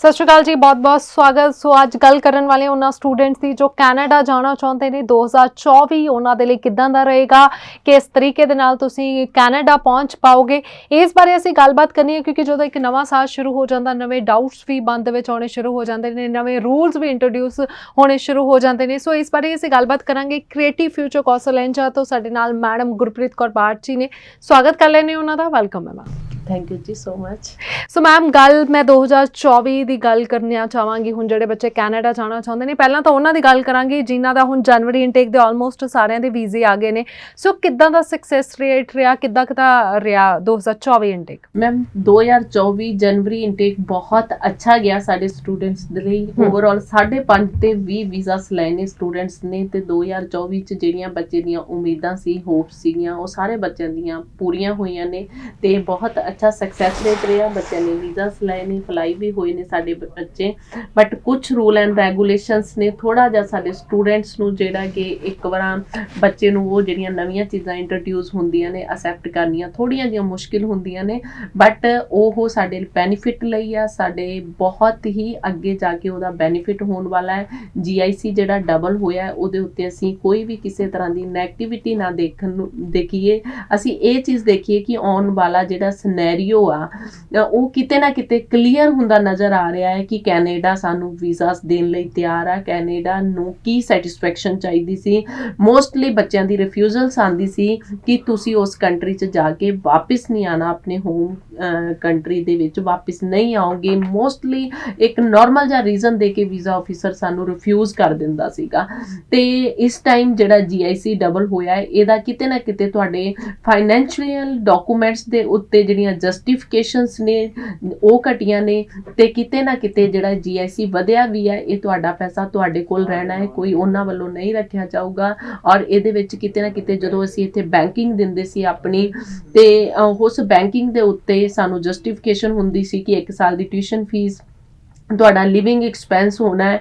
ਸਤਿ ਸ਼੍ਰੀ ਅਕਾਲ ਜੀ ਬਹੁਤ-ਬਹੁਤ ਸਵਾਗਤ। ਸੋ ਅੱਜ ਗੱਲ ਕਰਨ ਵਾਲੇ ਉਹਨਾਂ ਸਟੂਡੈਂਟਸ ਦੀ ਜੋ ਕੈਨੇਡਾ ਜਾਣਾ ਚਾਹੁੰਦੇ ਨੇ 2024 ਉਹਨਾਂ ਦੇ ਲਈ ਕਿੱਦਾਂ ਦਾ ਰਹੇਗਾ, ਕਿਸ ਤਰੀਕੇ ਦੇ ਨਾਲ ਤੁਸੀਂ ਕੈਨੇਡਾ ਪਹੁੰਚ ਪਾਓਗੇ। ਇਸ ਬਾਰੇ ਅਸੀਂ ਗੱਲਬਾਤ ਕਰਨੀ ਹੈ, ਕਿਉਂਕਿ ਜਦੋਂ ਇੱਕ ਨਵਾਂ ਸਾਲ ਸ਼ੁਰੂ ਹੋ ਜਾਂਦਾ, ਨਵੇਂ ਡਾਊਟਸ ਵੀ ਮਨ ਦੇ ਵਿੱਚ ਆਉਣੇ ਸ਼ੁਰੂ ਹੋ ਜਾਂਦੇ ਨੇ, ਨਵੇਂ ਰੂਲਸ ਵੀ ਇੰਟਰੋਡਿਊਸ ਹੋਣੇ ਸ਼ੁਰੂ ਹੋ ਜਾਂਦੇ ਨੇ। ਸੋ ਇਸ ਬਾਰੇ ਅਸੀਂ ਗੱਲਬਾਤ ਕਰਾਂਗੇ ਕ੍ਰੀਏਟਿਵ ਫਿਊਚਰ ਕੌਂਸਲ ਐਂਜਾ ਤੋਂ। ਸਾਡੇ ਨਾਲ ਮੈਡਮ ਗੁਰਪ੍ਰੀਤ ਕੌਰ ਬਾਟ ਜੀ ਨੇ। ਸਵਾਗਤ ਕਰ ਲੈਣੇ ਉਹਨਾਂ ਦਾ। ਵੈਲਕਮ ਹੈ ਮੈਮ ਥੈਂਕ ਯੂ ਜੀ ਸੋ ਮਚ ਸੋ ਮੈਮ ਗੱਲ ਮੈਂ 2024 ਦੀ ਗੱਲ ਕਰਨਾ ਚਾਹਾਂਗੀ। ਹੁਣ ਜਿਹੜੇ ਬੱਚੇ ਕੈਨੇਡਾ ਜਾਣਾ ਚਾਹੁੰਦੇ ਨੇ ਪਹਿਲਾਂ ਤਾਂ ਉਹਨਾਂ ਦੀ ਗੱਲ ਕਰਾਂਗੇ ਜਿਨ੍ਹਾਂ ਦਾ ਹੁਣ ਜਨਵਰੀ ਇਨਟੇਕ ਦੇ ਆਲਮੋਸਟ ਸਾਰਿਆਂ ਦੇ ਵੀਜ਼ੇ ਆ ਗਏ ਨੇ। ਸੋ ਕਿੱਦਾਂ ਦਾ ਸਕਸੈਸ ਰੇਟ ਰਿਹਾ ਕਿੱਦਾਂ ਕਿਦਾ ਰਿਹਾ 2024 ਇਨਟੇਕ ਮੈਮ 2024 ਜਨਵਰੀ ਇਨਟੇਕ ਬਹੁਤ ਅੱਛਾ ਗਿਆ ਸਾਡੇ ਸਟੂਡੈਂਟਸ ਦੇ ਲਈ। ਓਵਰਆਲ 5.5 ਤੇ 20 ਵੀਜ਼ਾਸ ਲਏ ਨੇ ਸਟੂਡੈਂਟਸ ਨੇ ਤੇ 2024 ਚ ਜਿਹੜੀਆਂ ਬੱਚੇ ਦੀਆਂ ਉਮੀਦਾਂ ਸੀ ਹੋਪ ਸੀਗੀਆਂ ਉਹ ਸਾਰੇ ਬੱਚਿਆਂ ਦੀਆਂ ਪੂਰੀਆਂ ਹੋਈਆਂ ਨੇ ਤੇ ਬਹੁਤ ਅੱਛਾ ਸਕਸੈਸ ਰੇਟ ਰਿਹਾ ਬੱਚਿਆਂ ਨੇ ਵੀਜ਼ਾਸ ਲਏ ਨੇ ਫਲਾਈ ਵੀ ਹੋਏ ਨੇ ਸਾਡੇ ਬ- ਬੱਚੇ। ਬਟ ਕੁਝ ਰੂਲ ਐਂਡ ਰੈਗੂਲੇਸ਼ਨਸ ਨੇ ਥੋੜਾ ਜਿਹਾ ਸਾਡੇ ਸਟੂਡੈਂਟਸ ਨੂੰ ਜਿਹੜਾ ਕਿ ਇੱਕ ਵਾਰ ਬੱਚੇ ਨੂੰ ਉਹ ਜਿਹੜੀਆਂ ਨਵੀਆਂ ਚੀਜ਼ਾਂ ਇੰਟਰੋਡਿਊਸ ਹੁੰਦੀਆਂ ਨੇ ਅਸੈਪਟ ਕਰਨੀਆਂ ਥੋੜੀਆਂ ਜਿਹੀਆਂ ਮੁਸ਼ਕਿਲ ਹੁੰਦੀਆਂ ਨੇ। ਬਟ ਉਹ ਸਾਡੇ ਬੈਨੀਫਿਟ ਲਈ ਆ, ਸਾਡੇ ਬਹੁਤ ਹੀ ਅੱਗੇ ਜਾ ਕੇ ਉਹਦਾ ਬੈਨੀਫਿਟ ਹੋਣ ਵਾਲਾ ਹੈ। GIC ਜਿਹੜਾ ਡਬਲ ਹੋਇਆ, ਉਹਦੇ ਉੱਤੇ ਅਸੀਂ ਕੋਈ ਵੀ ਕਿਸੇ ਤਰ੍ਹਾਂ ਦੀ ਨੈਗੇਟਿਵਿਟੀ ਨਾ ਦੇਖਣ ਨੂੰ, ਦੇਖੀਏ। ਅਸੀਂ ਇਹ ਚੀਜ਼ ਦੇਖੀਏ ਕਿ ਆਉਣ ਵਾਲਾ ਜਿਹੜਾ ਸਿਨੈਰੀਓ ਆ ਉਹ ਕਿਤੇ ਨਾ ਕਿਤੇ ਕਲੀਅਰ ਹੁੰਦਾ ਨਜ਼ਰ ਆ ਰਿਹਾ ਹੈ ਕਿ ਕੈਨੇਡਾ ਸਾਨੂੰ ਵੀਜ਼ਾਸ ਦੇਣ ਲਈ ਤਿਆਰ ਆ। ਕੈਨੇਡਾ ਨੂੰ ਕੀ ਸੈਟੀਸਫੈਕਸ਼ਨ ਚਾਹੀਦੀ ਸੀ? ਮੋਸਟਲੀ ਬੱਚਿਆਂ ਦੀ ਰਿਫਿਊਜ਼ਲਸ ਆਂਦੀ ਸੀ ਕਿ ਤੁਸੀਂ ਉਸ ਕੰਟਰੀ 'ਚ ਜਾ ਕੇ ਵਾਪਸ ਨਹੀਂ ਆਣਾ ਆਪਣੇ ਹੋਮ ਕੰਟਰੀ ਦੇ ਵਿੱਚ ਵਾਪਸ ਨਹੀਂ ਆਓਗੇ। ਮੋਸਟਲੀ ਇੱਕ ਨਾਰਮਲ ਜਿਹਾ ਰੀਜ਼ਨ ਦੇ ਕੇ ਵੀਜ਼ਾ ਆਫੀਸਰ ਸਾਨੂੰ ਰਿਫਿਊਜ਼ ਕਰ ਦਿੰਦਾ ਸੀਗਾ। ਤੇ ਇਸ ਟਾਈਮ ਜਿਹੜਾ GIC ਡਬਲ ਹੋਇਆ ਹੈ, ਇਹਦਾ ਕਿਤੇ ਨਾ ਕਿਤੇ ਤੁਹਾਡੇ ਫਾਈਨੈਂਸ਼ੀਅਲ ਡਾਕੂਮੈਂਟਸ ਦੇ ਉੱਤੇ ਜਿਹੜੀਆਂ ਜਸਟੀਫਿਕੇਸ਼ਨਸ ਨੇ, ਉਹ ਘਟੀਆਂ ਨੇ ਤੇ ਕਿਤੇ ਨਾ ਕਿਤੇ ਜਿਹੜਾ GIC ਵਧਿਆ ਵੀ ਹੈ, ਇਹ ਤੁਹਾਡਾ ਪੈਸਾ ਤੁਹਾਡੇ ਕੋਲ ਰਹਿਣਾ ਹੈ, ਕੋਈ ਉਹਨਾਂ ਵੱਲੋਂ ਨਹੀਂ ਰੱਖਿਆ ਜਾਊਗਾ ਔਰ ਇਹਦੇ ਵਿੱਚ ਕਿਤੇ ਨਾ ਕਿਤੇ ਜਦੋਂ ਅਸੀਂ ਇੱਥੇ ਬੈਂਕਿੰਗ ਦਿੰਦੇ ਸੀ ਆਪਣੀ ਤੇ ਉਸ ਬੈਂਕਿੰਗ ਦੇ ਉੱਤੇ ਸਾਨੂੰ ਜਸਟੀਫਿਕੇਸ਼ਨ ਹੁੰਦੀ ਸੀ ਕਿ 1 ਸਾਲ ਦੀ ਟਿਊਸ਼ਨ ਫੀਸ ਤੁਹਾਡਾ ਲਿਵਿੰਗ ਐਕਸਪੈਂਸ ਹੋਣਾ ਹੈ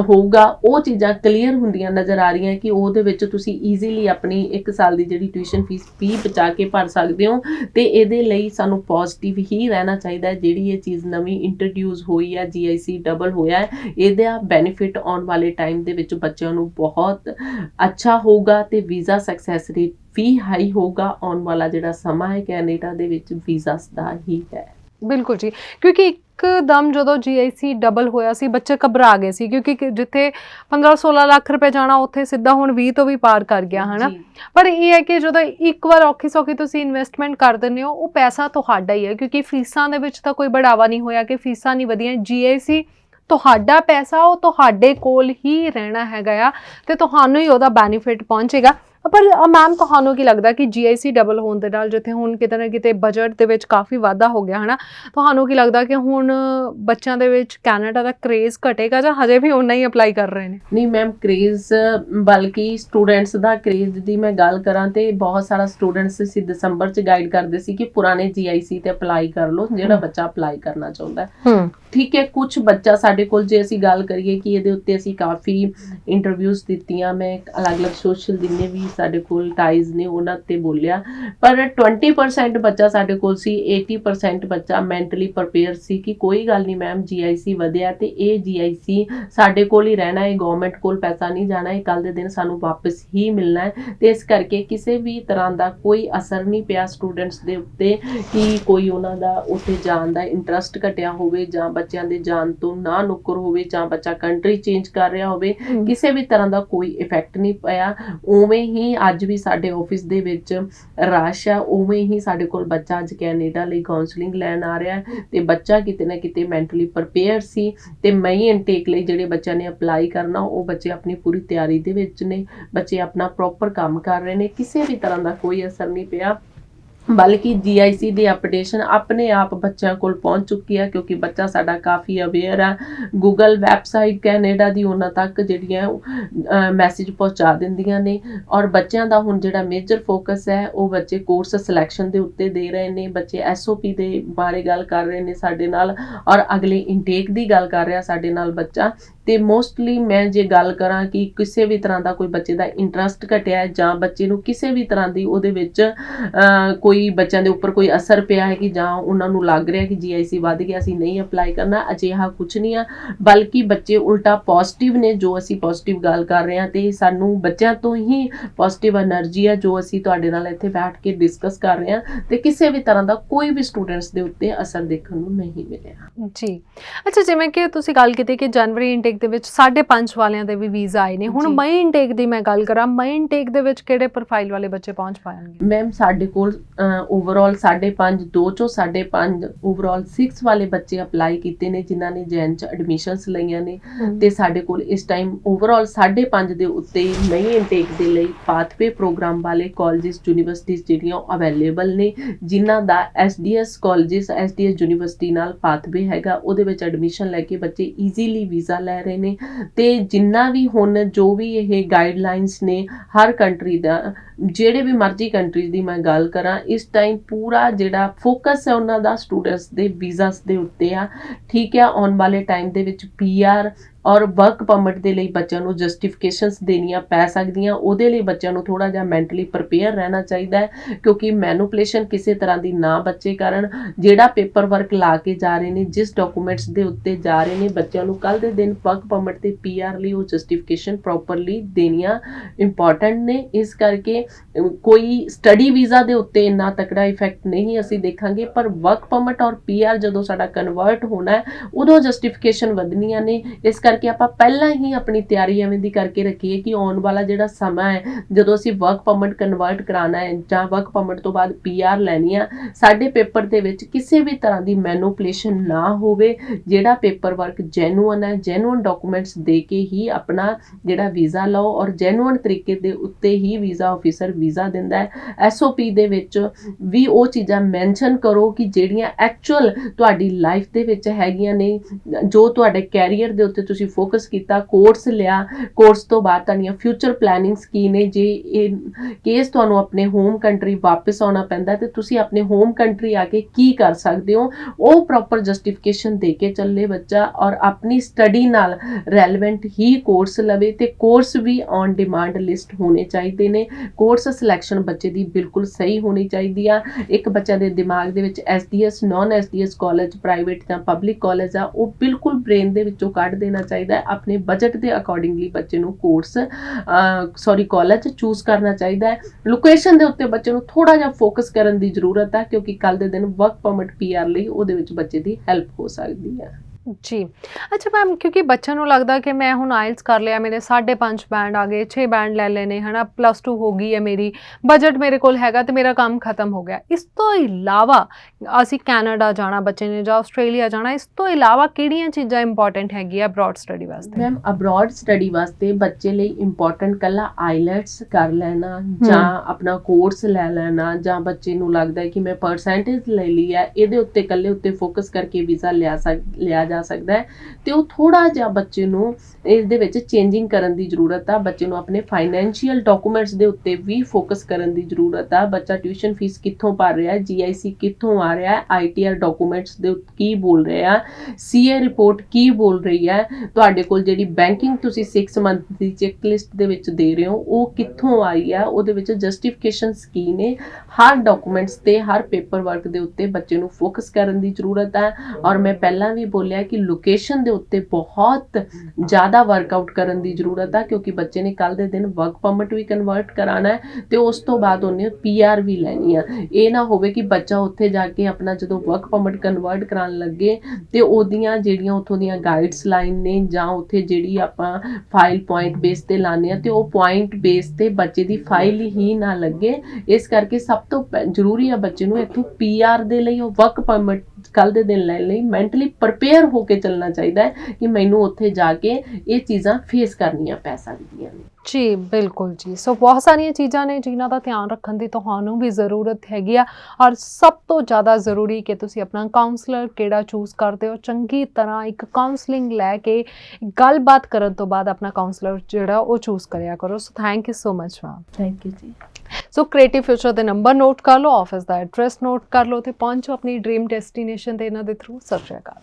ਹੋਊਗਾ, ਉਹ ਚੀਜ਼ਾਂ ਕਲੀਅਰ ਹੁੰਦੀਆਂ ਨਜ਼ਰ ਆ ਰਹੀਆਂ ਕਿ ਉਹਦੇ ਵਿੱਚ ਤੁਸੀਂ ਈਜ਼ੀਲੀ ਆਪਣੀ 1 ਸਾਲ ਦੀ ਜਿਹੜੀ ਟਿਊਸ਼ਨ ਫੀਸ ਫੀ ਬਚਾ ਕੇ ਭਰ ਸਕਦੇ ਹੋ ਤੇ ਇਹਦੇ ਲਈ ਸਾਨੂੰ ਪੋਜ਼ਿਟਿਵ ਹੀ ਰਹਿਣਾ ਚਾਹੀਦਾ ਹੈ, ਜਿਹੜੀ ਇਹ ਚੀਜ਼ ਨਵੀਂ ਇੰਟਰੋਡਿਊਸ ਹੋਈ ਹੈ GIC ਡਬਲ ਹੋਇਆ ਹੈ, ਇਹਦਾ ਬੈਨੀਫਿਟ ਆਉਣ ਵਾਲੇ ਟਾਈਮ ਦੇ ਵਿੱਚ ਬੱਚਿਆਂ ਨੂੰ ਬਹੁਤ ਅੱਛਾ ਹੋਊਗਾ ਤੇ ਵੀਜ਼ਾ ਸਕਸੈਸ ਰੇਟ ਵੀ ਹਾਈ ਹੋਊਗਾ, ਆਉਣ ਵਾਲਾ ਜਿਹੜਾ ਸਮਾਂ ਹੈ ਕੈਨੇਡਾ ਦੇ ਵਿੱਚ ਵੀਜ਼ਾਸ ਦਾ ਹੀ ਹੈ। ਬਿਲਕੁਲ ਜੀ ਕਿਉਂਕਿ ਇੱਕਦਮ ਜਦੋਂ GIC ਡਬਲ ਹੋਇਆ ਸੀ ਬੱਚੇ ਘਬਰਾ ਗਏ ਸੀ ਕਿਉਂਕਿ ਜਿੱਥੇ 15-16 ਲੱਖ ਰੁਪਏ ਜਾਣਾ ਉੱਥੇ ਸਿੱਧਾ ਹੁਣ 20 ਤੋਂ ਵੀ ਪਾਰ ਕਰ ਗਿਆ ਹਨਾ। ਪਰ ਇਹ ਹੈ ਕਿ ਜਦੋਂ ਇੱਕ ਵਾਰ ਔਖੀ ਸੌਖੀ ਤੁਸੀਂ ਇਨਵੈਸਟਮੈਂਟ ਕਰ ਦਿੰਦੇ ਹੋ ਉਹ ਪੈਸਾ ਤੁਹਾਡਾ ਹੀ ਹੈ ਕਿਉਂਕਿ ਫੀਸਾਂ ਦੇ ਵਿੱਚ ਤਾਂ ਕੋਈ ਬੜਾਵਾ ਨਹੀਂ ਹੋਇਆ ਕਿ ਫੀਸਾਂ ਨਹੀਂ ਵਧੀਆਂ। GIC ਤੁਹਾਡਾ ਪੈਸਾ ਉਹ ਤੁਹਾਡੇ ਕੋਲ ਹੀ ਰਹਿਣਾ ਹੈਗਾ ਆ ਤੇ ਤੁਹਾਨੂੰ ਹੀ ਉਹਦਾ ਬੈਨੀਫਿਟ ਪਹੁੰਚੇਗਾ। ਪਰ ਮੈਮ ਤੁਹਾਨੂੰ ਕੀ ਲੱਗਦਾ ਕਿ GIC ਡਬਲ ਹੋਣ ਦੇ ਨਾਲ ਜਿੱਥੇ ਹੁਣ ਕਿਤੇ ਨਾ ਕਿਤੇ ਬਜਟ ਦੇ ਵਿੱਚ ਕਾਫੀ ਵਾਧਾ ਹੋ ਗਿਆ ਹਨਾ? ਤੁਹਾਨੂੰ ਕੀ ਲੱਗਦਾ ਕਿ ਹੁਣ ਬੱਚਿਆਂ ਦੇ ਵਿੱਚ ਕੈਨੇਡਾ ਦਾ ਕ੍ਰੇਜ਼ ਘਟੇਗਾ ਜਾਂ ਹਜੇ ਵੀ ਉਨਾ ਹੀ ਅਪਲਾਈ ਕਰ ਰਹੇ ਨੇ? ਨਹੀਂ ਮੈਮ ਕ੍ਰੇਜ਼ ਬਲਕਿ ਸਟੂਡੈਂਟਸ ਦਾ ਕ੍ਰੇਜ਼ ਦੀ ਮੈਂ ਗੱਲ ਕਰਾਂ ਤੇ ਬਹੁਤ ਸਾਰਾ ਸਟੂਡੈਂਟਸ ਸੀ ਦਸੰਬਰ ਚ ਗਾਈਡ ਕਰਦੇ ਸੀ ਕਿ ਪੁਰਾਣੇ GIC ਤੇ ਅਪਲਾਈ ਕਰ ਲਓ ਜਿਹੜਾ। ਬੱਚਾ ਅਪਲਾਈ ਕਰਨਾ ਚਾਹੁੰਦਾ ਹੂੰ। ਠੀਕ ਹੈ ਕੁਝ ਬੱਚਾ ਸਾਡੇ ਕੋਲ ਜੇ ਅਸੀਂ ਗੱਲ ਕਰੀਏ ਕਿ ਇਹਦੇ ਉੱਤੇ ਅਸੀਂ ਕਾਫੀ ਇੰਟਰਵਿਊਜ਼ ਦਿੱਤੀਆਂ, ਮੈਂ ਅਲੱਗ-ਅਲੱਗ ਸੋਸ਼ਲ ਜਿੰਨੇ ਵੀ ਸਾਡੇ ਕੋਲ ਟਾਈਜ਼ ਨੇ ਉਹਨਾਂ ਤੇ ਬੋਲਿਆ। ਪਰ 20% ਬੱਚਾ ਸਾਡੇ ਕੋਲ ਸੀ 80% ਬੱਚਾ ਮੈਂਟਲੀ ਪ੍ਰਪੇਅਰ ਸੀ ਕਿ ਕੋਈ ਗੱਲ ਨਹੀਂ ਮੈਮ GIC ਵਧਿਆ ਤੇ ਇਹ GIC ਸਾਡੇ ਕੋਲ ਹੀ ਰਹਿਣਾ ਹੈ ਗਵਰਨਮੈਂਟ ਕੋਲ ਪੈਸਾ ਨਹੀਂ ਜਾਣਾ ਇਹ ਕੱਲ ਦੇ ਦਿਨ ਸਾਨੂੰ ਵਾਪਸ ਹੀ ਮਿਲਣਾ ਹੈ। ਤੇ ਇਸ ਕਰਕੇ ਕਿਸੇ ਵੀ ਤਰ੍ਹਾਂ ਦਾ ਕੋਈ ਅਸਰ ਨਹੀਂ ਪਿਆ ਸਟੂਡੈਂਟਸ ਦੇ ਉੱਤੇ ਕਿ ਕੋਈ ਉਹਨਾਂ ਦਾ ਉੱਥੇ ਜਾਣ ਦਾ ਇੰਟਰਸਟ ਘਟਿਆ ਹੋਵੇ ਜਾਂ ਬੱਚਿਆਂ ਦੇ ਜਾਣ ਤੋਂ ਨਾ ਨੁਕਰ ਹੋਵੇ ਜਾਂ ਬੱਚਾ ਕੰਟਰੀ ਚੇਂਜ ਕਰ ਰਿਹਾ ਹੋਵੇ ਕਿਸੇ ਵੀ ਤਰ੍ਹਾਂ ਦਾ ਕੋਈ ਇਫੈਕਟ ਨਹੀਂ ਪਿਆ। ਉਵੇਂ ਹੀ ਅੱਜ ਵੀ ਸਾਡੇ ਆਫਿਸ ਦੇ ਵਿੱਚ ਰਸ਼ ਹੈ ਉਵੇਂ ਹੀ ਸਾਡੇ ਕੋਲ ਬੱਚਾ ਅੱਜ ਕੈਨੇਡਾ ਲਈ ਕਾਉਂਸਲਿੰਗ ਲੈਣ ਆ ਰਿਹਾ ਤੇ ਬੱਚਾ ਕਿਤੇ ਨਾ ਕਿਤੇ ਮੈਂਟਲੀ ਪ੍ਰਪੇਅਰ ਸੀ ਤੇ ਮਈ ਇਨਟੇਕ ਲਈ ਜਿਹੜੇ ਬੱਚਿਆਂ ਨੇ ਅਪਲਾਈ ਕਰਨਾ ਉਹ ਬੱਚੇ ਆਪਣੀ ਪੂਰੀ ਤਿਆਰੀ ਦੇ ਵਿੱਚ ਨੇ। ਬੱਚੇ ਆਪਣਾ ਪ੍ਰੋਪਰ ਕੰਮ ਕਰ ਰਹੇ ਨੇ। ਕਿਸੇ ਵੀ ਤਰ੍ਹਾਂ ਦਾ ਕੋਈ ਅਸਰ ਨਹੀਂ ਪਿਆ। ਬਲਕਿ GIC ਦੀ ਅਪਡੇਸ਼ਨ ਆਪਣੇ ਆਪ ਬੱਚਿਆਂ ਕੋਲ ਪਹੁੰਚ ਚੁੱਕੀ ਹੈ ਕਿਉਂਕਿ ਬੱਚਾ ਸਾਡਾ ਕਾਫੀ ਅਵੇਅਰ ਹੈ ਗੂਗਲ ਵੈਬਸਾਈਟ ਕੈਨੇਡਾ ਦੀ ਉਹਨਾਂ ਤੱਕ ਜਿਹੜੀਆਂ ਮੈਸੇਜ ਪਹੁੰਚਾ ਦਿੰਦੀਆਂ ਨੇ। ਔਰ ਬੱਚਿਆਂ ਦਾ ਹੁਣ ਜਿਹੜਾ ਮੇਜਰ ਫੋਕਸ ਹੈ, ਉਹ ਬੱਚੇ ਕੋਰਸ ਸਿਲੈਕਸ਼ਨ ਦੇ ਉੱਤੇ ਦੇ ਰਹੇ ਨੇ। ਬੱਚੇ SOP ਦੇ ਬਾਰੇ ਗੱਲ ਕਰ ਰਹੇ ਨੇ ਸਾਡੇ ਨਾਲ। ਔਰ ਅਗਲੇ ਇਨਟੇਕ ਦੀ ਗੱਲ ਕਰ ਰਿਹਾ ਸਾਡੇ ਨਾਲ ਬੱਚਾ। ਤੇ ਮੋਸਟਲੀ ਮੈਂ ਜੇ ਗੱਲ ਕਰਾਂ ਕਿ ਕਿਸੇ ਵੀ ਤਰ੍ਹਾਂ ਦਾ ਕੋਈ ਬੱਚੇ ਦਾ ਇੰਟਰਸਟ ਘਟਿਆ ਜਾਂ ਬੱਚੇ ਨੂੰ ਕਿਸੇ ਵੀ ਤਰ੍ਹਾਂ ਦੀ ਉਹਦੇ ਵਿੱਚ ਕੋਈ ਕੋਈ ਬੱਚਿਆਂ ਦੇ ਉੱਪਰ ਕੋਈ ਅਸਰ ਪਿਆ ਹੈ ਕਿ ਜਾਂ ਉਹਨਾਂ ਨੂੰ ਲੱਗ ਰਿਹਾ ਕਿ ਜੀਆਈਸੀ ਵੱਧ ਗਿਆ ਅਸੀਂ ਨਹੀਂ ਅਪਲਾਈ ਕਰਨਾ ਅਜਿਹਾ ਕੁਝ ਨਹੀਂ ਆ। ਬਲਕਿ ਬੱਚੇ ਉਲਟਾ ਪੋਜ਼ਿਟਿਵ ਨੇ ਜੋ ਅਸੀਂ ਪੋਜ਼ਿਟਿਵ ਗੱਲ ਕਰ ਰਹੇ ਹਾਂ ਤੇ ਸਾਨੂੰ ਬੱਚਿਆਂ ਤੋਂ ਹੀ ਪੋਜ਼ਿਟਿਵ એનર્ਜੀ ਆ ਜੋ ਅਸੀਂ ਤੁਹਾਡੇ ਨਾਲ ਇੱਥੇ ਬੈਠ ਕੇ ਡਿਸਕਸ ਕਰ ਰਹੇ ਹਾਂ ਤੇ ਕਿਸੇ ਵੀ ਤਰ੍ਹਾਂ ਦਾ ਕੋਈ ਵੀ ਸਟੂਡੈਂਟਸ ਦੇ ਉੱਤੇ ਅਸਰ ਦੇਖਣ ਨੂੰ ਨਹੀਂ ਮਿਲਿਆ। ਜੀ। ਅੱਛਾ ਜਿਵੇਂ ਕਿ ਤੁਸੀਂ ਗੱਲ ਕੀਤੀ ਕਿ ਜਨਵਰੀ ਇਨਟੇਕ ਦੇ ਵਿੱਚ 5.5 ਵਾਲਿਆਂ ਦੇ ਵੀ ਵੀਜ਼ਾ ਆਏ ਨੇ। ਹੁਣ ਮਈ ਇਨਟੇਕ ਦੀ ਮੈਂ ਗੱਲ ਕਰਾਂ ਮਈ ਇਨਟੇਕ ਦੇ ਵਿੱਚ ਕਿਹੜੇ ਪ੍ਰੋਫਾਈਲ ਵਾਲੇ ਬੱਚੇ ਪਹੁੰਚ ਪਾਣਗੇ? ਮੈਮ ਸਾਡੇ ਕੋਲ ਓਵਰਆਲ 5.5 2 ਚੋਂ 5.5 ਓਵਰਆਲ 6 ਵਾਲੇ ਬੱਚੇ ਅਪਲਾਈ ਕੀਤੇ ਨੇ ਜਿਨ੍ਹਾਂ ਨੇ ਜੈਨ ਚ ਐਡਮਿਸ਼ਨਸ ਲਈਆਂ ਨੇ। ਤੇ ਸਾਡੇ ਕੋਲ ਇਸ ਟਾਈਮ ਓਵਰਆਲ 5.5 ਦੇ ਉੱਤੇ ਨਈ ਇਨਟੇਕ ਦੇ ਲਈ ਪਾਥਵੇ ਪ੍ਰੋਗਰਾਮ ਵਾਲੇ ਕਾਲਜਸ ਯੂਨੀਵਰਸਿਟੀਜ਼ ਜਿਹੜੀਆਂ ਅਵੇਲੇਬਲ ਨੇ ਜਿਨ੍ਹਾਂ ਦਾ ਐਸਡੀਐਸ ਕਾਲਜਸ ਐਸਡੀਐਸ ਯੂਨੀਵਰਸਿਟੀ ਨਾਲ ਪਾਥਵੇ ਹੈਗਾ ਉਹਦੇ ਵਿੱਚ ਐਡਮਿਸ਼ਨ ਲੈ ਕੇ ਬੱਚੇ ਈਜ਼ੀਲੀ ਵੀਜ਼ਾ ਲੈ ਰਹੇ ਨੇ। ਤੇ ਜਿੰਨਾ ਵੀ ਹੁਣ ਜੋ ਵੀ ਇਹ ਗਾਈਡਲਾਈਨਸ ਨੇ ਹਰ ਕੰਟਰੀ ਦਾ ਜਿਹੜੇ ਵੀ ਮਰਜ਼ੀ ਕੰਟਰੀਜ਼ ਦੀ ਮੈਂ ਗੱਲ ਕਰਾਂ ਇਸ ਟਾਈਮ ਪੂਰਾ ਜਿਹੜਾ ਫੋਕਸ ਹੈ ਉਹਨਾਂ ਦਾ ਸਟੂਡੈਂਟਸ ਦੇ ਵੀਜ਼ਾਸ ਦੇ ਉੱਤੇ ਆ। ਠੀਕ ਹੈ, ਆਉਣ ਵਾਲੇ ਟਾਈਮ ਦੇ ਵਿੱਚ ਪੀਆਰ ਔਰ ਵਰਕ ਪਰਮਿਟ ਦੇ ਲਈ ਬੱਚਿਆਂ ਨੂੰ ਜਸਟੀਫਿਕੇਸ਼ਨਸ ਦੇਣੀਆਂ ਪੈ ਸਕਦੀਆਂ, ਉਹਦੇ ਲਈ ਬੱਚਿਆਂ ਨੂੰ ਥੋੜਾ ਜਿਹਾ ਮੈਂਟਲੀ ਪ੍ਰਪੇਅਰ ਰਹਿਣਾ ਚਾਹੀਦਾ ਹੈ, ਕਿਉਂਕਿ ਮੈਨੂਪਲੇਸ਼ਨ ਕਿਸੇ ਤਰ੍ਹਾਂ ਦੀ ਨਾ ਬੱਚੇ ਕਾਰਨ ਜਿਹੜਾ ਪੇਪਰ ਵਰਕ ਲਾ ਕੇ ਜਾ ਰਹੇ ਨੇ, ਜਿਸ ਡਾਕੂਮੈਂਟਸ ਦੇ ਉੱਤੇ ਜਾ ਰਹੇ ਨੇ, ਬੱਚਿਆਂ ਨੂੰ ਕੱਲ ਦੇ ਦਿਨ ਵਰਕ ਪਰਮਿਟ ਤੇ ਪੀਆਰ ਲਈ ਉਹ ਜਸਟੀਫਿਕੇਸ਼ਨ ਪ੍ਰੋਪਰਲੀ ਦੇਣੀਆਂ ਇੰਪੋਰਟੈਂਟ ਨੇ। ਇਸ ਕਰਕੇ ਕੋਈ ਸਟੱਡੀ ਵੀਜ਼ਾ ਦੇ ਉੱਤੇ ਇੰਨਾ ਤਕੜਾ ਇਫੈਕਟ ਨਹੀਂ ਅਸੀਂ ਦੇਖਾਂਗੇ, ਪਰ ਵਰਕ ਪਰਮਿਟ ਔਰ ਪੀਆਰ ਜਦੋਂ ਸਾਡਾ ਕਨਵਰਟ ਹੋਣਾ ਹੈ, ਉਦੋਂ ਜਸਟੀਫਿਕੇਸ਼ਨ ਵਧਣੀਆਂ ਨੇ। ਇਸ ਕਰਕੇ ਆਪਾਂ ਪਹਿਲਾਂ ਹੀ ਆਪਣੀ ਤਿਆਰੀ ਐਵੇਂ ਦੀ ਕਰਕੇ ਰੱਖੀਏ ਕਿ ਆਉਣ ਵਾਲਾ ਜਿਹੜਾ ਸਮਾਂ ਹੈ, ਜਦੋਂ ਅਸੀਂ ਵਰਕ ਪਰਮਿਟ ਕਨਵਰਟ ਕਰਾਣਾ ਹੈ ਜਾਂ ਵਰਕ ਪਰਮਿਟ ਤੋਂ ਬਾਅਦ ਪੀਆਰ ਲੈਣੀ ਆ, ਸਾਡੇ ਪੇਪਰ ਦੇ ਵਿੱਚ ਕਿਸੇ ਵੀ ਤਰ੍ਹਾਂ ਦੀ ਮੈਨੂਪਲੇਸ਼ਨ ਨਾ ਹੋਵੇ, ਜਿਹੜਾ ਪੇਪਰ ਵਰਕ ਜੈਨੂਅਨ ਹੈ ਜੈਨੂਅਨ ਡਾਕੂਮੈਂਟਸ ਦੇ ਕੇ ਹੀ ਆਪਣਾ ਜਿਹੜਾ ਵੀਜ਼ਾ ਲਓ ਔਰ ਜੈਨੂਅਨ ਤਰੀਕੇ ਦੇ ਉੱਤੇ ਹੀ ਵੀਜ਼ਾ ਆਫੀਸਰ ਵੀਜ਼ਾ ਦਿੰਦਾ ਹੈ। ਐਸਓਪੀ ਦੇ ਵਿੱਚ ਵੀ ਉਹ ਚੀਜ਼ਾਂ ਮੈਂਸ਼ਨ ਕਰੋ ਕਿ ਜਿਹੜੀਆਂ ਐਕਚੁਅਲ ਤੁਹਾਡੀ ਲਾਈਫ ਦੇ ਵਿੱਚ ਹੈਗੀਆਂ ਨੇ, ਜੋ ਤੁਹਾਡੇ ਕੈਰੀਅਰ ਦੇ ਉੱਤੇ ਤੁਸੀਂ ਤੁਸੀਂ ਫੋਕਸ ਕੀਤਾ ਕੋਰਸ ਲਿਆ ਕੋਰਸ ਤੋਂ ਬਾਅਦ ਤੁਹਾਡੀਆਂ ਫਿਊਚਰ ਪਲੈਨਿੰਗਸ ਕੀ ਨੇ? ਜੇ ਇਹ ਕੇਸ ਤੁਹਾਨੂੰ ਆਪਣੇ ਹੋਮ ਕੰਟਰੀ ਵਾਪਸ ਆਉਣਾ ਪੈਂਦਾ ਤੇ ਤੁਸੀਂ ਆਪਣੇ ਹੋਮ ਕੰਟਰੀ ਆ ਕੇ ਕੀ ਕਰ ਸਕਦੇ ਹੋ? ਉਹ ਪ੍ਰੋਪਰ ਜਸਟੀਫਿਕੇਸ਼ਨ ਦੇ ਕੇ ਚੱਲੇ ਬੱਚਾ ਔਰ ਆਪਣੀ ਸਟੱਡੀ ਨਾਲ ਰੈਲੇਵੈਂਟ ਹੀ ਕੋਰਸ ਲਵੇ, ਤੇ ਕੋਰਸ ਵੀ ਔਨ ਡਿਮਾਂਡ ਲਿਸਟ ਹੋਣੇ ਚਾਹੀਦੇ ਨੇ। ਕੋਰਸ ਸਿਲੈਕਸ਼ਨ ਬੱਚੇ ਦੀ ਬਿਲਕੁਲ ਸਹੀ ਹੋਣੀ ਚਾਹੀਦੀ ਆ। ਇੱਕ ਬੱਚੇ ਦੇ ਦਿਮਾਗ ਦੇ ਵਿੱਚ SDS non SDS college private ਜਾਂ ਪਬਲਿਕ ਕਾਲਜ ਆ, ਉਹ ਬਿਲਕੁਲ ਬ੍ਰੇਨ ਦੇ ਵਿੱਚੋਂ ਕੱਢ ਦੇਣਾ ਚਾਹੀਦਾ ਆਪਣੇ ਬਜਟ ਦੇ ਅਕੋਰਡਿੰਗਲੀ ਬੱਚੇ ਨੂੰ ਕੋਰਸ ਸੌਰੀ ਕਾਲਜ ਚੂਜ਼ ਕਰਨਾ ਚਾਹੀਦਾ ਹੈ। ਲੋਕੇਸ਼ਨ ਦੇ ਉੱਤੇ ਬੱਚੇ ਨੂੰ ਥੋੜਾ ਜਿਹਾ ਫੋਕਸ ਕਰਨ ਦੀ ਜ਼ਰੂਰਤ ਹੈ, ਕਿਉਂਕਿ ਕੱਲ ਦੇ ਦਿਨ ਵਰਕ ਪਰਮਿਟ ਪੀਆਰ ਲਈ ਉਹਦੇ ਵਿੱਚ ਬੱਚੇ ਦੀ ਹੈਲਪ ਹੋ ਸਕਦੀ ਹੈ। ਜੀ। ਅੱਛਾ ਮੈਮ ਕਿਉਂਕਿ ਬੱਚਿਆਂ ਨੂੰ ਲੱਗਦਾ ਕਿ ਮੈਂ ਹੁਣ ਆਇਲਸ ਕਰ ਲਿਆ ਮੇਰੇ 5.5 ਬੈਂਡ ਆ ਗਏ 6 ਬੈਂਡ ਲੈ ਲੈਨੇ ਹਨਾ ਪਲੱਸ 2 ਹੋ ਗਈ ਹੈ ਮੇਰੀ। ਬਜਟ ਮੇਰੇ ਕੋਲ ਹੈਗਾ ਤੇ ਮੇਰਾ ਕੰਮ ਖਤਮ ਹੋ ਗਿਆ। ਇਸ ਤੋਂ ਇਲਾਵਾ ਅਸੀਂ ਕੈਨੇਡਾ ਜਾਣਾ ਬੱਚੇ ਨੇ ਜਾਂ ਆਸਟ੍ਰੇਲੀਆ ਜਾਣਾ ਇਸ ਤੋਂ ਇਲਾਵਾ ਕਿਹੜੀਆਂ ਚੀਜ਼ਾਂ ਇੰਪੋਰਟੈਂਟ ਹੈਗੀਆਂ ਅਬਰੋਡ ਸਟੱਡੀ ਵਾਸਤੇ? ਮੈਮ ਅਬਰੋਡ ਸਟੱਡੀ ਵਾਸਤੇ ਬੱਚੇ ਲਈ ਇੰਪੋਰਟੈਂਟ ਕੱਲਾ ਆਈਲੈਟਸ ਕਰ ਲੈਣਾ ਜਾਂ ਆਪਣਾ ਕੋਰਸ ਲੈ ਲੈਣਾ ਜਾਂ ਬੱਚੇ ਨੂੰ ਲੱਗਦਾ ਹੈ ਕਿ ਮੈਂ ਪਰਸੈਂਟੇਜ ਲੈ ਲਈ ਹੈ ਇਹਦੇ ਉੱਤੇ ਕੱਲੇ ਉੱਤੇ ਫੋਕਸ ਕਰਕੇ ਵੀਜ਼ਾ ਲਿਆ ਸਕ ਲਿਆ ਜਾ ਸਕਦਾ ਹੈ ਤੇ ਉਹ ਥੋੜਾ ਜਿਹਾ ਬੱਚੇ ਨੂੰ ਇਸ ਦੇ ਵਿੱਚ ਚੇਂਜਿੰਗ ਕਰਨ ਦੀ ਜ਼ਰੂਰਤ ਆ, ਬੱਚੇ ਨੂੰ ਆਪਣੇ ਫਾਈਨੈਂਸ਼ੀਅਲ ਡਾਕੂਮੈਂਟਸ ਦੇ ਉੱਤੇ ਵੀ ਫੋਕਸ ਕਰਨ ਦੀ ਜ਼ਰੂਰਤ ਆ। ਬੱਚਾ ਟਿਊਸ਼ਨ ਫੀਸ ਕਿੱਥੋਂ ਭਰ ਰਿਹਾ ਹੈ ਜੀਆਈਸੀ ਕਿੱਥੋਂ ਆ ਰਿਹਾ ਹੈ ਆਈਟੀਆਰ ਡਾਕੂਮੈਂਟਸ ਦੇ ਕੀ ਬੋਲ ਰਿਹਾ ਹੈ ਸੀਏ ਰਿਪੋਰਟ ਕੀ ਬੋਲ ਰਹੀ ਹੈ, ਤੁਹਾਡੇ ਕੋਲ ਜਿਹੜੀ ਬੈਂਕਿੰਗ ਤੁਸੀਂ 6 ਮੰਥ ਦੀ ਚੈੱਕ ਲਿਸਟ ਦੇ ਵਿੱਚ ਦੇ ਰਹੇ ਹੋ, ਉਹ ਕਿੱਥੋਂ ਆਈ ਆ? ਉਹਦੇ ਵਿੱਚ ਜਸਟੀਫਿਕੇਸ਼ਨਸ ਕੀ ਨੇ? ਹਰ ਡਾਕੂਮੈਂਟਸ ਤੇ, ਹਰ ਪੇਪਰ ਵਰਕ ਦੇ ਉੱਤੇ ਬੱਚੇ ਨੂੰ ਫੋਕਸ ਕਰਨ ਦੀ ਜ਼ਰੂਰਤ ਹੈ ਔਰ ਮੈਂ ਪਹਿਲਾਂ ਵੀ ਬੋਲਿਆ ਕਿ ਲੋਕੇਸ਼ਨ ਦੇ ਉੱਤੇ ਬਹੁਤ ਜ਼ਿਆਦਾ ਵਰਕਆਊਟ ਕਰਨ ਦੀ ਜ਼ਰੂਰਤ ਹੈ ਕਿਉਂਕਿ ਬੱਚੇ ਨੇ ਕੱਲ ਦੇ ਦਿਨ ਵਰਕ ਪਰਮਿਟ ਵੀ ਕਨਵਰਟ ਕਰਾਣਾ ਹੈ ਤੇ ਉਸ ਤੋਂ ਬਾਅਦ ਉਹਨੇ ਪੀਆਰ ਵੀ ਲੈਣੀ ਆ। ਇਹ ਨਾ ਹੋਵੇ ਕਿ ਬੱਚਾ ਉੱਥੇ ਜਾ ਕੇ ਆਪਣਾ ਜਦੋਂ ਵਰਕ ਪਰਮਿਟ ਕਨਵਰਟ ਕਰਾਉਣ ਲੱਗੇ ਤੇ ਉਹਦੀਆਂ ਜਿਹੜੀਆਂ ਉੱਥੋਂ ਦੀਆਂ ਗਾਈਡਸ ਲਾਈਨ ਨੇ ਜਾਂ ਉੱਥੇ ਜਿਹੜੀ ਆਪਾਂ ਫਾਈਲ ਪੁਆਇੰਟ ਬੇਸ ਤੇ ਲਾਣੇ ਆ ਤੇ ਉਹ ਪੁਆਇੰਟ ਬੇਸ ਤੇ ਬੱਚੇ ਦੀ ਫਾਈਲ ਹੀ ਨਾ ਲੱਗੇ। ਇਸ ਕਰਕੇ ਸਭ ਤੋਂ ਜ਼ਰੂਰੀ ਆ ਬੱਚੇ ਨੂੰ ਇੱਥੋਂ ਪੀਆਰ ਦੇ ਲਈ ਉਹ ਵਰਕ ਪਰਮਿਟ ਕੱਲ ਦੇ ਦਿਨ ਲੈਣ ਲਈ ਮੈਂਟਲੀ ਪ੍ਰਪੇਅਰ ਹੋ ਕੇ ਚੱਲਣਾ ਚਾਹੀਦਾ ਹੈ ਕਿ ਮੈਨੂੰ ਉੱਥੇ ਜਾ ਕੇ ਇਹ ਚੀਜ਼ਾਂ ਫੇਸ ਕਰਨੀਆਂ ਪੈ ਸਕਦੀਆਂ ਨੇ। ਜੀ ਬਿਲਕੁਲ ਜੀ। ਸੋ ਬਹੁਤ ਸਾਰੀਆਂ ਚੀਜ਼ਾਂ ਨੇ ਜਿਨ੍ਹਾਂ ਦਾ ਧਿਆਨ ਰੱਖਣ ਦੀ ਤੁਹਾਨੂੰ ਵੀ ਜ਼ਰੂਰਤ ਹੈਗੀ ਆ। ਔਰ ਸਭ ਤੋਂ ਜ਼ਿਆਦਾ ਜ਼ਰੂਰੀ ਕਿ ਤੁਸੀਂ ਆਪਣਾ ਕਾਉਂਸਲਰ ਕਿਹੜਾ ਚੂਜ਼ ਕਰਦੇ ਹੋ? ਚੰਗੀ ਤਰ੍ਹਾਂ ਇੱਕ ਕਾਉਂਸਲਿੰਗ ਲੈ ਕੇ ਗੱਲਬਾਤ ਕਰਨ ਤੋਂ ਬਾਅਦ ਆਪਣਾ ਕਾਉਂਸਲਰ ਜਿਹੜਾ ਉਹ ਚੂਜ਼ ਕਰਿਆ ਕਰੋ। So thank you so much ma'am thank you ਜੀ। ਸੋ ਕ੍ਰੀਏਟਿਵ ਫਿਊਚਰ ਦੇ ਨੰਬਰ ਨੋਟ ਕਰ ਲਓ ਆਫਿਸ ਦਾ ਐਡਰੈਸ ਨੋਟ ਕਰ ਲਓ ਤੇ ਪਹੁੰਚੋ ਆਪਣੀ ਡ੍ਰੀਮ ਡੈਸਟੀਨੇਸ਼ਨ ਤੇ ਇਹਨਾਂ ਦੇ ਥਰੂ ਸਤਿ ਸ਼੍ਰੀ ਅਕਾਲ।